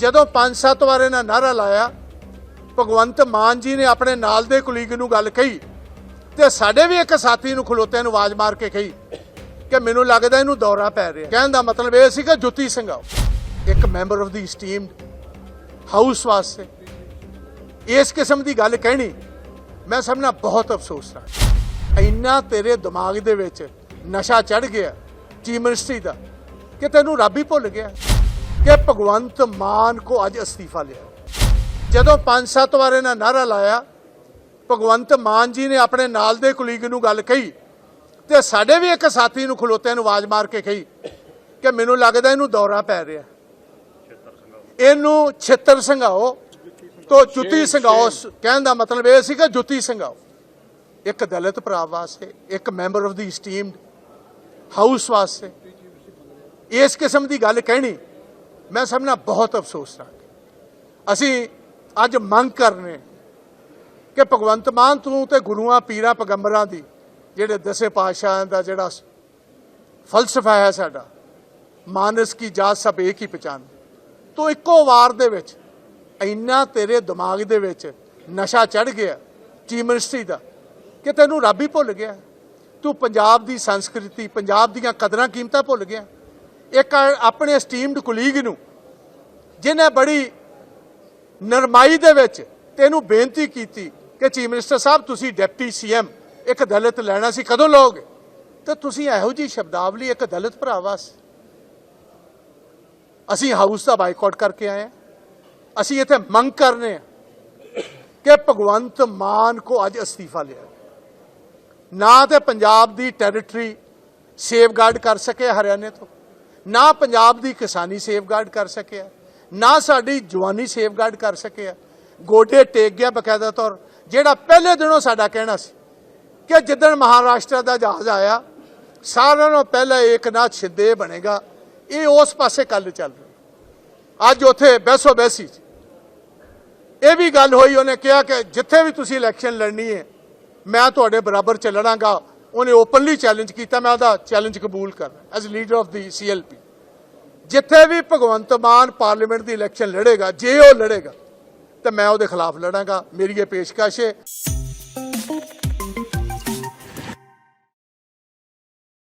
ਜਦੋਂ ਪੰਜ ਸੱਤ ਵਾਰ ਇਹਨਾਂ ਨਾਰਾ ਲਾਇਆ, ਭਗਵੰਤ ਮਾਨ ਜੀ ਨੇ ਆਪਣੇ ਨਾਲ ਦੇ ਕੁਲੀਗ ਨੂੰ ਗੱਲ ਕਹੀ ਤੇ ਸਾਡੇ ਵੀ ਇੱਕ ਸਾਥੀ ਨੂੰ ਖਲੋਤਿਆਂ ਨੂੰ ਆਵਾਜ਼ ਮਾਰ ਕੇ ਕਹੀ ਕਿ ਮੈਨੂੰ ਲੱਗਦਾ ਇਹਨੂੰ ਦੌਰਾ ਪੈ ਰਿਹਾ। ਕਹਿਣ ਦਾ ਮਤਲਬ ਇਹ ਸੀ ਕਿ ਜੁੱਤੀ ਸੰਘਾਓ। ਇੱਕ member of the esteemed house ਵਾਸਤੇ, ਇਸ ਕਿਸਮ ਦੀ ਗੱਲ ਕਹਿਣੀ ਮੈਂ ਸਮਝਣਾ ਬਹੁਤ ਅਫਸੋਸ ਹਾਂ ਇੰਨਾ ਤੇਰੇ ਦਿਮਾਗ ਦੇ ਵਿੱਚ ਨਸ਼ਾ ਚੜ ਗਿਆ ਚੀਫ ਮਿਨਿਸਟਰੀ ਦਾ ਕਿ ਤੈਨੂੰ ਰੱਬ ਹੀ ਭੁੱਲ ਗਿਆ। ਕਿ ਭਗਵੰਤ ਮਾਨ ਕੋ ਅੱਜ ਅਸਤੀਫਾ ਲਿਆ। ਜਦੋਂ ਪੰਜ ਸੱਤ ਵਾਰ ਇਹਨਾਂ ਨਾਰਾ ਲਾਇਆ ਭਗਵੰਤ ਮਾਨ ਜੀ ਨੇ ਆਪਣੇ ਨਾਲ ਦੇ ਕੁਲੀਗ ਨੂੰ ਗੱਲ ਕਹੀ ਤੇ ਸਾਡੇ ਵੀ ਇੱਕ ਸਾਥੀ ਨੂੰ ਖਲੋਤੇ ਨੂੰ ਆਵਾਜ਼ ਮਾਰ ਕੇ ਕਹੀ ਕਿ ਮੈਨੂੰ ਲੱਗਦਾ ਇਹਨੂੰ ਦੌਰਾ ਪੈ ਰਿਹਾ। ਇਹਨੂੰ ਛਿੱਤਰ ਸੰਘਾਓ ਤੋ ਜੁੱਤੀ ਸੰਘਾਓ। ਕਹਿਣ ਦਾ ਮਤਲਬ ਇਹ ਸੀ ਕਿ ਜੁੱਤੀ ਸੰਘਾਓ। ਇੱਕ ਦਲਿਤ ਭਰਾ ਵਾਸਤੇ ਇੱਕ member of the esteemed house ਵਾਸਤੇ। ਇਸ ਕਿਸਮ ਦੀ ਗੱਲ ਕਹਿਣੀ ਮੈਂ ਸਮਝਣਾ ਬਹੁਤ ਅਫਸੋਸ ਹਾਂ ਅਸੀਂ ਅੱਜ ਮੰਗ ਕਰਨੇ ਕਿ ਭਗਵੰਤ ਮਾਨ ਤੂੰ ਤੇ ਗੁਰੂਆਂ, ਪੀਰਾਂ, ਪੈਗੰਬਰਾਂ ਦੀ ਜਿਹੜੇ ਦਸੇ ਪਾਤਸ਼ਾਹਾਂ ਦਾ ਜਿਹੜਾ ਫਲਸਫਾ ਹੈ ਸਾਡਾ, ਮਾਨਸ ਕੀ ਜਾਤ ਸਭ ਇੱਕ ਹੀ ਪਛਾਣ। ਤੂੰ ਇੱਕੋ ਵਾਰ ਦੇ ਵਿੱਚ ਇੰਨਾ ਤੇਰੇ ਦਿਮਾਗ ਦੇ ਵਿੱਚ ਨਸ਼ਾ ਚੜ ਗਿਆ ਚੀਫ ਮਿਨਿਸਟਰੀ ਦਾ ਕਿ ਤੈਨੂੰ ਰੱਬ ਹੀ ਭੁੱਲ ਗਿਆ। ਤੂੰ ਪੰਜਾਬ ਦੀ ਸੰਸਕ੍ਰਿਤੀ, ਪੰਜਾਬ ਦੀਆਂ ਕਦਰਾਂ, ਕੀਮਤਾਂ ਭੁੱਲ ਗਿਆ। ਇੱਕ ਆਪਣੇ ਅਸਟੀਮਡ ਕੁਲੀਗ ਨੂੰ ਜਿਨੇ ਬੜੀ ਨਰਮਾਈ ਦੇ ਵਿੱਚ ਤੈਨੂੰ ਬੇਨਤੀ ਕੀਤੀ ਕਿ ਚੀਫ ਮਿਨਿਸਟਰ ਸਾਹਿਬ, ਤੁਸੀਂ ਡਿਪਟੀ ਸੀਐਮ, ਇੱਕ ਦਲਿਤ ਲੈਣਾ ਸੀ, ਕਦੋਂ ਲਓਗੇ? ਤੇ ਤੁਸੀਂ ਇਹੋ ਜੀ ਸ਼ਬਦਾਵਲੀ ਇੱਕ ਦਲਿਤ ਭਰਾ ਵਾਸਤੇ ਅਸੀਂ ਹਾਊਸ ਦਾ ਬਾਈਕਾਟ ਕਰਕੇ ਆਏ ਹਾਂ। ਅਸੀਂ ਇੱਥੇ ਮੰਗ ਕਰਨੇ ਆ ਕਿ ਭਗਵੰਤ ਮਾਨ ਕੋ ਅੱਜ ਅਸਤੀਫਾ ਲਿਆ ਨਾ ਤੇ ਪੰਜਾਬ ਦੀ ਟੈਰੀਟਰੀ ਸੇਫਗਾਰਡ ਕਰ ਸਕੇ ਹਰਿਆਣੇ ਤੋਂ। ਨਾ ਪੰਜਾਬ ਦੀ ਕਿਸਾਨੀ ਸੇਫਗਾਰਡ ਕਰ ਸਕਿਆ, ਨਾ ਸਾਡੀ ਜਵਾਨੀ ਸੇਫਗਾਰਡ ਕਰ ਸਕਿਆ। ਗੋਡੇ ਟੇਕ ਗਿਆ ਬਕਾਇਦਾ ਤੌਰ। ਜਿਹੜਾ ਪਹਿਲੇ ਦਿਨੋਂ ਸਾਡਾ ਕਹਿਣਾ ਸੀ ਕਿ ਜਿੱਦਣ ਮਹਾਰਾਸ਼ਟਰ ਦਾ ਜਹਾਜ਼ ਆਇਆ, ਸਾਰਿਆਂ ਨੂੰ ਪਹਿਲਾਂ ਏਕਨਾਥ ਸ਼ਿੰਦੇ ਬਣੇਗਾ। ਇਹ ਉਸ ਪਾਸੇ ਕੱਲ ਚੱਲ ਰਿਹਾ। ਅੱਜ ਉੱਥੇ ਬੈਸੋ ਬੈਸੀ 'ਚ ਇਹ ਵੀ ਗੱਲ ਹੋਈ, ਉਹਨੇ ਕਿਹਾ ਕਿ ਜਿੱਥੇ ਵੀ ਤੁਸੀਂ ਇਲੈਕਸ਼ਨ ਲੜਨੀ ਹੈ, ਮੈਂ ਤੁਹਾਡੇ ਬਰਾਬਰ ਚੱਲਣਾਗਾ। ਉਹਨੇ ਓਪਨਲੀ ਚੈਲੰਜ ਕੀਤਾ, ਮੈਂ ਉਹਦਾ ਚੈਲੰਜ ਕਬੂਲ ਕਰਨਾ as leader of the CLP ਜਿੱਥੇ ਵੀ ਭਗਵੰਤ ਮਾਨ ਪਾਰਲੀਮੈਂਟ ਦੀ ਇਲੈਕਸ਼ਨ ਲੜੇਗਾ, ਜੇ ਉਹ ਲੜੇਗਾ, ਤਾਂ ਮੈਂ ਉਹਦੇ ਖਿਲਾਫ ਲੜਾਂਗਾ, ਮੇਰੀ ਇਹ ਪੇਸ਼ਕਸ਼ ਹੈ।